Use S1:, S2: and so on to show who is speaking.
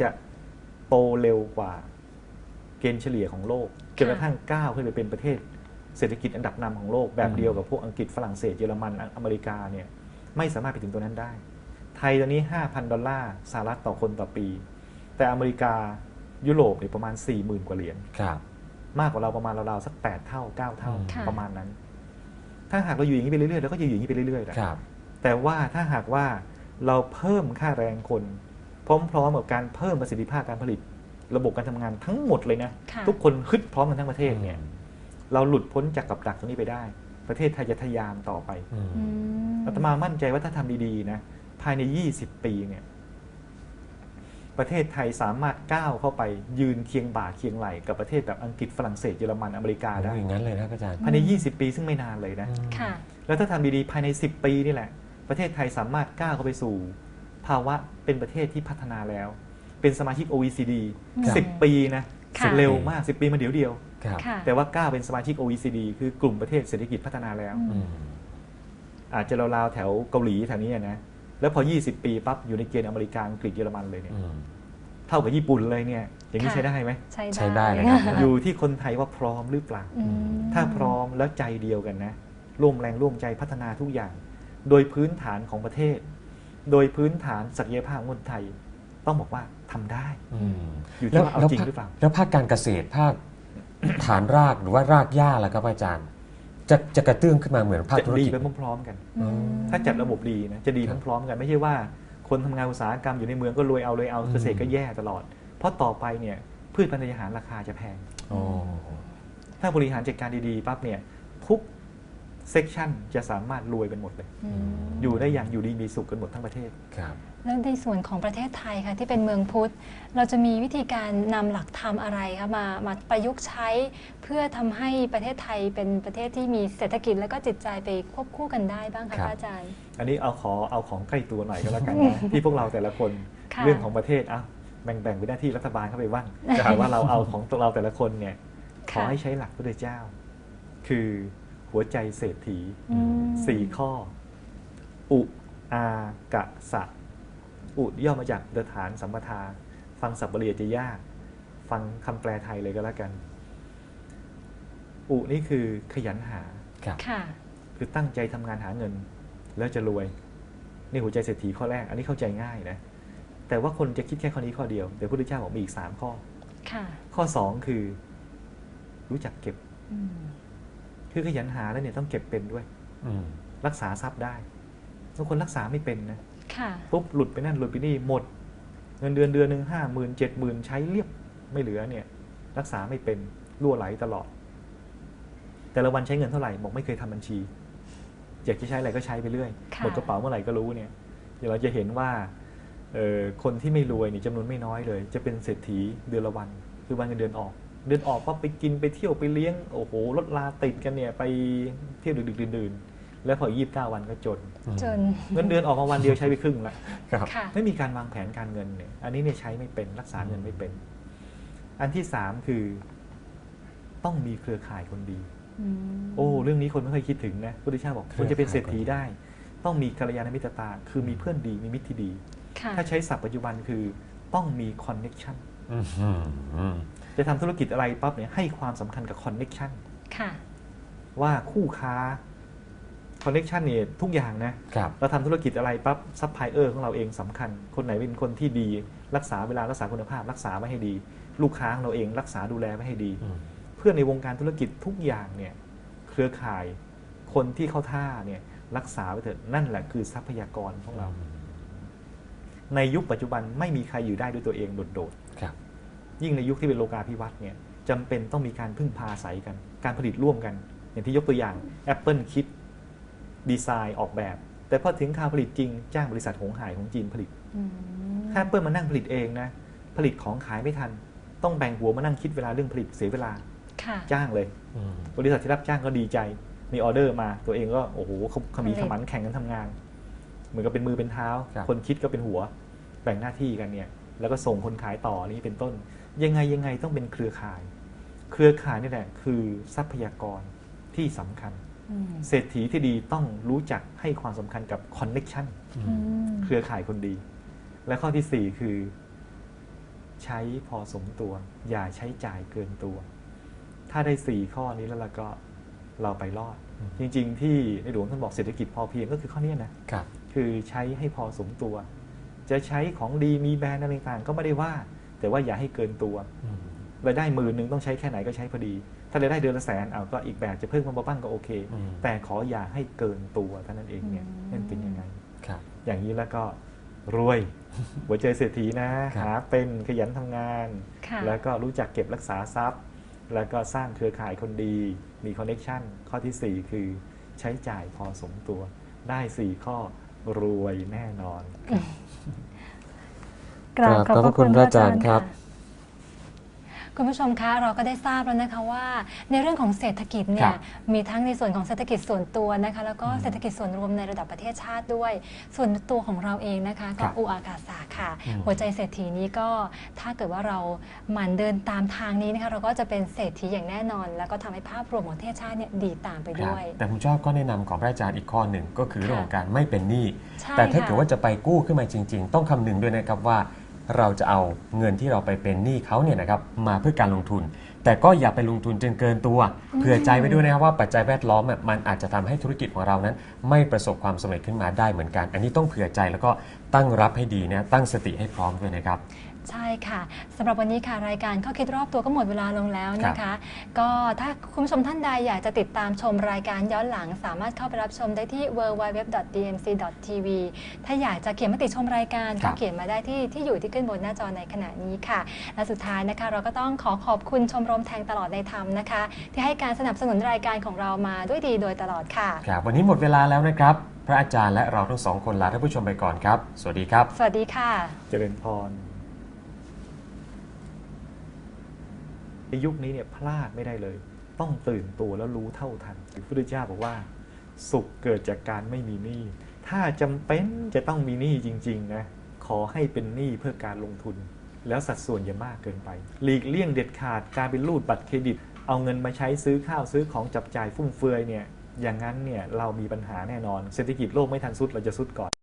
S1: จะโตเร็วกว่าเกณฑ์เฉลี่ยของโลกจนกระทั่งก้าวขึ้นไปเป็นประเทศเศรษฐกิจอันดับนำของโลกแบบเดียวกับพวกอังกฤษฝรั่งเศสเยอรมันอเมริกาเนี่ยไม่สามารถไปถึงตัวนั้นได้ ไทยตอนนี้ 5,000 ดอลลาร์สหรัฐต่อคนต่อปี แต่อเมริกายุโรปเนี่ยประมาณ 40,000 กว่าเหรียญ
S2: ครับ
S1: มากกว่าเราประมาณราวๆสัก 8 เท่า 9 เท่า
S3: ค่ะ
S1: ประมาณนั้น ถ้าหากเราอยู่อย่างนี้ไปเรื่อยๆเราก็จะอยู่อย่างนี้ไปเรื่อยๆนะครับแต่ว่าถ้าหากว่าเราเพิ่มค่าแรงคน พร้อมๆกับการเพิ่มประสิทธิภาพการผลิต ระบบการทำงานทั้งหมดเลยนะ
S3: ค่ะ
S1: ทุกคนฮึดพร้อมกันทั้งประเทศเนี่ยเราหลุดพ้นจากกับดักตรงนี้ไปได้ ประเทศไทยจะทะยานต่อไป
S2: อืม
S3: อืม
S1: อาตมามั่นใจว่าถ้าทำดีๆนะภายใน 20 ปีเนี่ยประเทศไทยสามารถก้าวเข้าไปยืนเคียงบ่าเคียงไหลกับประเทศแบบอังกฤษฝรั่งเศสเยอรมันอเมริกาได้
S2: อย่างนั้นเลยนะอาจารย์
S1: ภายใน 20 ปีซึ่งไม่นานเลยนะ
S3: ค่ะ
S1: แล้วถ้าทำดีๆภายใน 10 ปีนี่แหละ ประเทศไทยสามารถก้าวเข้าไปสู่ ภาวะเป็นประเทศที่พัฒนาแล้ว เป็นสมาชิก OECD
S3: ครับ
S1: 10 ปีนะ
S3: ค่ะ
S1: เร็วมาก 10 ปีมันเดียวเดียว
S2: ครับ
S3: ค่ะ
S1: แต่ว่าก้าวเป็นสมาชิก OECD คือกลุ่มประเทศเศรษฐกิจพัฒนาแล้ว
S3: อื
S2: อืม
S1: อาจจะราวๆแถวเกาหลีแถวนี้นะ แล้วพอ 20 ปีปั๊บอยู่ในเกณฑ์อเมริกาอังกฤษเยอรมันเลยเนี่ย
S2: อืม
S1: เท่ากับญี่ปุ่นเลยเนี่ย อย่างนี้
S3: ค่ะ
S1: ใช้ได้ไหม
S3: ใช้
S2: ใช้ได้เลยครับ
S1: อยู่ที่คนไทยว่าพร้อมหรือเปล่า
S3: อืม
S1: ถ้าพร้อมแล้วใจเดียวกันนะ ร่วมแรงร่วมใจพัฒนาทุกอย่าง โดยพื้นฐานของประเทศ โดยพื้นฐานศักยภาพของคนไทย ต้องบอกว่าทำได้
S2: อืม
S1: อยู่ที่ว่าเอาจริง
S2: ภค
S1: หรือเปล่า
S2: แล้วภาคการเกษตรภาคฐานรากหรือว่ารากหญ้าล่ะครับอาจารย์ จะจะกระเตื้องขึ้นมาเหมือนภาค
S1: จะ
S2: ธุร
S1: ดี
S2: กิจ
S1: ไปพร้อมๆกัน
S3: อืม
S1: ถ้าจัดระบบดีนะจะดี
S2: ครับ
S1: พร้อมๆกันไม่ใช่ว่า คนทำงานอุตสาหกรรมอยู่ในเมืองก็รวยเอารวยเอา
S2: อืม
S1: เกษตรก็แย่ตลอด เพราะต่อไปเนี่ยพืชพันธุ์อาหารราคาจะแพง
S2: โอ้
S1: ถ้าบริหารจัดการดีๆปั๊บเนี่ยทุก เซกชันจะสามารถรวยกันหมดเลย
S3: อืม
S1: อยู่ได้อย่างอยู่ดีมีสุขกันหมดทั้งประเทศ
S2: ครับ
S3: แล้วในส่วนของประเทศไทยค่ะที่เป็นเมืองพุทธ เราจะมีวิธีการนำหลักธรรมอะไรคะมามาประยุกต์ใช้เพื่อทำให้ประเทศไทยเป็นประเทศที่มีเศรษฐกิจและก็จิตใจไปควบคู่กันได้บ้างคะ
S2: ครับ
S3: พระอาจารย์
S1: อันนี้เอาขอเอาของใกล้ตัวหน่อยก็แล้วกันนะที่พวกเราแต่ละคน
S3: ค่ะ
S1: เรื่องของประเทศอะแบ่งแบ่งเป็นหน้าที่รัฐบาลเข้าไปว่าง
S3: ค่ะ
S1: แต่ว่าเราเอาของเราแต่ละคนเนี่ยขอ
S3: ค่ะ
S1: ให้ใช้หลักพระเจ้า คือ หัวใจเศรษฐี
S3: อืม
S1: สี่ข้อ อุอากะสะ อุย่อมาจากเดฐานสัมปทา ฟังสับบาลีอาจจะยาก ฟังคำแปลไทยเลยก็แล้วกัน อุนี่คือขยันหา
S2: ครับ
S3: ค่ะ
S1: คือตั้งใจทำงานหาเงิน แล้วจะรวย นี่หัวใจเศรษฐีข้อแรก อันนี้เข้าใจง่ายนะ แต่ว่าคนจะคิดแค่ข้อนี้ข้อเดียวแต่พระพุทธเจ้าบอกมีอีกสามข้อ
S3: ค่ะ
S1: ข้อสองคือ รู้จักเก็บ
S3: อืม
S1: คือขยันหาแล้วเนี่ยต้องเก็บเป็นด้วย
S2: อืม
S1: รักษาทรัพย์ได้บางคนรักษาไม่เป็นนะ
S3: ค่ะ
S1: ปุ๊บหลุดไปนั่นหลุดไปนี่หมด เงินเดือนเดือนหนึ่งห้าหมื่นเจ็ดหมื่นใช้เรียบไม่เหลือเนี่ย รักษาไม่เป็นรั่วไหลตลอด แต่ละวันใช้เงินเท่าไหร่บอกไม่เคยทำบัญชีอยากจะใช้อะไรก็ใช้ไปเรื่อย
S3: ค่ะ
S1: หมดกระเป๋าเมื่อไหร่ก็รู้เนี่ย เดี๋ยวเราจะเห็นว่าเอ่อคนที่ไม่รวยนี่จำนวนไม่น้อยเลย จะเป็นเศรษฐีเดือนละวัน คือวันเงินเดือนออก เดือนออกก็ไปกินไปเที่ยวไปเลี้ยงโอ้โหรถลาติดกันเนี่ยไปเที่ยวดึกๆดื่นๆแล้วพอยี่บเก้าวันก็จน
S3: จน
S1: เงินเดือนออกมาวันเดียวใช้ไปครึ่งละ
S2: ครับ
S3: ค่ะ
S1: ไม่มีการวางแผนการเงินเนี่ย อันนี้เนี่ยใช้ไม่เป็นรักษาเงินไม่เป็น อันที่สามคือ ต้องมีเครือข่ายคนดี
S3: อืม
S1: โอ้ เรื่องนี้คนไม่เคยคิดถึงนะพุทธเจ้าบอก
S2: เค
S1: ค
S2: รื
S1: น
S2: อข่าย
S1: จะเป็นเศรษฐีได้ ต้องมีกัลยาณมิตรตา คือมีเพื่อนดีมีมิตรที่ดี
S3: ค่ะ
S1: ถ้าใช้ศัพท์ปัจจุบันคือต้องมีคอนเน็ชัน
S2: อืมอืมอืม
S1: จะทำธุรกิจอะไรปั๊บเนี่ยให้ความสำคัญกับคอนเน็ชัน
S3: ค่ะ
S1: ว่าคู่ค้าคอนเน็ชันเนี่ยทุกอย่างนะ
S2: ครับ
S1: เราทำธุรกิจอะไรปั๊บซัพพลายเออร์ของเราเองสำคัญ คนไหนเป็นคนที่ดีรักษาเวลารักษาคุณภาพ รักษาไว้ให้ดี ลูกค้าของเราเองรักษาดูแลไว้ให้ดี
S2: อืม
S1: เพื่อนในวงการธุรกิจทุกอย่างเนี่ยเครือข่ายคนที่เข้าท่าเนี่ยรักษาไว้เถอะนั่นแหละคือทรัพยากรของเรา ในยุคปัจจุบันไม่มีใครอยู่ได้ด้วยตัวเองโดด
S2: ครับ
S1: ๆ ยิ่งในยุคที่เป็นโลกาภิวัตน์เนี่ยจำเป็นต้องมีการพึ่งพาอาศัยกัน การผลิตร่วมกัน อย่างที่ยกตัวอย่าง Apple คิดดีไซน์ออกแบบ แต่พอถึงคราวผลิตจริงจ้างบริษัทหงหายของจีนผลิต
S3: อืม
S1: ถ้า Apple มานั่งผลิตเองนะผลิตของขายไม่ทัน ต้องแบ่งหัวมานั่งคิดเวลาเรื่องผลิตเสียเวลา
S3: ค่ะ
S1: จ้างเลย
S2: อืม
S1: บริษัทที่รับจ้างก็ดีใจมีออเดอร์มาตัวเองก็โอ้โหขขมีขมันแข่งกันทำงาน เหมือนกับเป็นมือเป็นเท้า
S2: ครับ
S1: คนคิดก็เป็นหัว แบ่งหน้าที่กันเนี่ย แล้วก็ส่งคนขายต่อนี้เป็นต้น ยังไงยังไงต้องเป็นเครือข่าย เครือข่ายนี่แหละคือทรัพยากรที่สำคัญ
S3: อืม
S1: เศรษฐีที่ดีต้องรู้จักให้ความสำคัญกับคอนเน็ชัน
S2: อื
S3: อื
S2: ม
S3: ม
S1: เครือข่ายคนดี และข้อที่สี่คือ ใช้พอสมตัว อย่าใช้จ่ายเกินตัว ถ้าได้สี่ข้อนี้แล้วเราก็เราไปรอด
S2: อืม
S1: จริง ๆ ที่ในหลวงท่านบอกเศรษฐกิจพอเพียงก็คือข้อเนี้ยนะ
S2: ครับ
S1: คือใช้ให้พอสมตัว จะใช้ของดีมีแบรนด์อะไรต่างๆก็ไม่ได้ว่า แต่ว่าอย่าให้เกินตัว
S2: อืม
S1: รายได้หมื่นหนึ่งต้องใช้แค่ไหนก็ใช้พอดี ถ้ารายได้เดือนละแสนเอาก็อีกแบบจะเพิ่มมาบ้างก็โอเค
S2: อืม
S1: แต่ขออย่าให้เกินตัวเท่านั้นเองเนี่ย
S3: อืม
S1: นั่นเป็นยังไง
S2: ครับ
S1: อย่างนี้แล้วก็รวยหัวใจเศรษฐีนะ
S2: ครับ
S1: หาเป็นขยันทำงาน
S3: ค่ะ
S1: แล้วก็รู้จักเก็บรักษาทรัพย์ แล้วก็สร้างเครือข่ายคนดีมีคอนเน็ชันข้อทีสี่4 คือใช้จ่ายพอสมตัว ได้ 4 ข้อรวยแน่นอน
S3: กราบ
S2: ครับขอบพระคุณพระอาจารย์ครับะ
S3: คุณผู้ชมคะเราก็ได้ทราบแล้วนะคะว่า ในเรื่องของเศรษฐกิจเนี่
S2: ครั
S3: ย
S2: บ
S3: มีทั้งในส่วนของเศรษฐกิจส่วนตัวนะคะ แล้วก็
S2: อืม
S3: เศรษฐกิจส่วนรวมในระดับประเทศชาติด้วย ส่วนตัวของเราเองนะคะ
S2: ครั
S3: ก็
S2: บ
S3: อุอากาศาค่ะ
S2: อืม
S3: หัวใจเศรษฐีนี้ก็ถ้าเกิดว่าเราหมั่นเดินตามทางนี้นะคะเราก็จะเป็นเศรษฐีอย่างแน่นอน แล้วก็ทำให้ภาพรวมของประเทศชาติเนี่ยดีตามไป
S2: ครับ
S3: ด้วย
S2: แต่ผมชอบก็แนะนำของพระอาจารย์อีกข้อหนึ่งก็คือเรื่องของการไม่เป็นหนี้
S3: ใช่
S2: แต่ถ้า
S3: ค่ะ
S2: เกิดว่าจะไปกู้ขึ้นมาจริง ๆ ต้องคำนึงด้วยนะครับว่า เราจะเอาเงินที่เราไปเป็นหนี้เขาเนี่ยนะครับมาเพื่อการลงทุน แต่ก็อย่าไปลงทุนจนเกินตัว เผื่อใจไว้ด้วยนะครับว่าปัจจัยแวดล้อมอะมันอาจจะทำให้ธุรกิจของเรานั้น ไม่ประสบความสำเร็จขึ้นมาได้เหมือนกัน อันนี้ต้องเผื่อใจแล้วก็ตั้งรับให้ดีนะตั้งสติให้พร้อมด้วยนะครับ
S3: ใช่ค่ะสำหรับวันนี้ค่ะรายการข้อคิดรอบตัวก็หมดเวลาลงแล้วนะคะ ก็ถ้าคุณผู้ชมท่านใดอยากจะติดตามชมรายการย้อนหลัง สามารถเข้าไปรับชมได้ที่ www.dmc.tv ถ้าอยากจะเขียนมติชมรายการ
S2: ครั
S3: ก็
S2: บ
S3: เขียนมาได้ที่ที่อยู่ที่ขึ้นบนหน้าจอในขณะนี้ค่ะ และสุดท้ายนะคะ เราก็ต้องขอขอบคุณชมรมแทงตลอดในธรรมนะคะ ที่ให้การสนับสนุนรายการของเรามาด้วยดีโดยตลอดค่ะ
S2: ครับวันนี้หมดเวลาแล้วนะครับ พระอาจารย์และเราทั้งสองคนลาท่านผู้ชมไปก่อนครับ สวัสดีครับ
S3: สวัสดีค่ะ
S1: เจริญพรใน ยุคนี้เนี่ยพลาดไม่ได้เลย ต้องตื่นตัวแล้วรู้เท่าทันพระพุทธเจ้าบอกว่า สุขเกิดจากการไม่มีหนี้ถ้าจำเป็นจะต้องมีหนี้จริงๆนะขอให้เป็นหนี้เพื่อการลงทุน แล้วสัดส่วนอย่ามากเกินไป หลีกเลี่ยงเด็ดขาดการเป็นรูดบัตรเครดิต เอาเงินมาใช้ซื้อข้าวซื้อของจับจ่ายฟุ่มเฟือยเนี่ยอย่างนั้นเนี่ยเรามีปัญหาแน่นอน เศรษฐกิจโลกไม่ทันสุดเราจะสุดก่อน